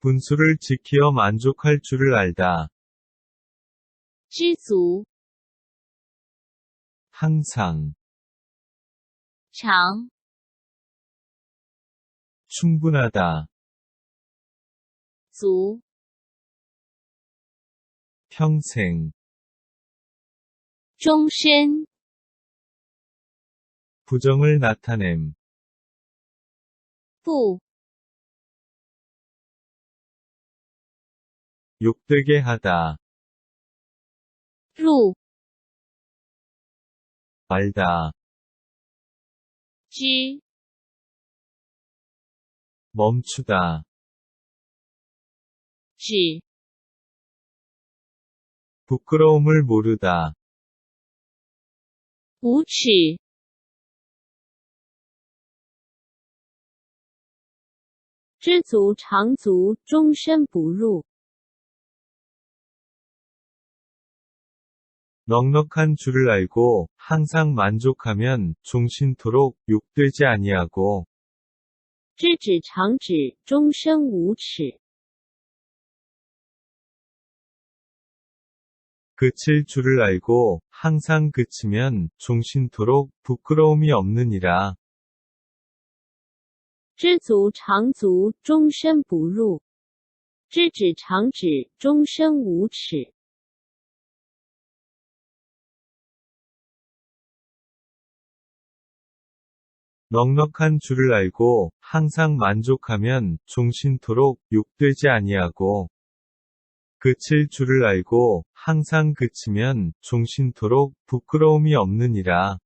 분수를 지키어 만족할 줄을 알다. 知足 항상, 常 충분하다. 足 평생, 终身 부정을 나타냄. 不 욕되게 하다. 入 알다. 知 멈추다. 止 부끄러움을 모르다. 无耻 知足常足，终身不入。 넉넉한 줄을 알고 항상 만족하면 종신토록 욕되지 아니하고 知止常止，终身无耻。 그칠 줄을 알고 항상 그치면 종신토록 부끄러움이 없느니라. 知足常足，终身不入；知止常止，终身无耻。 넉넉한 줄을 알고 항상 만족하면 종신토록 욕되지 아니하고 그칠 줄을 알고 항상 그치면 종신토록 부끄러움이 없느니라.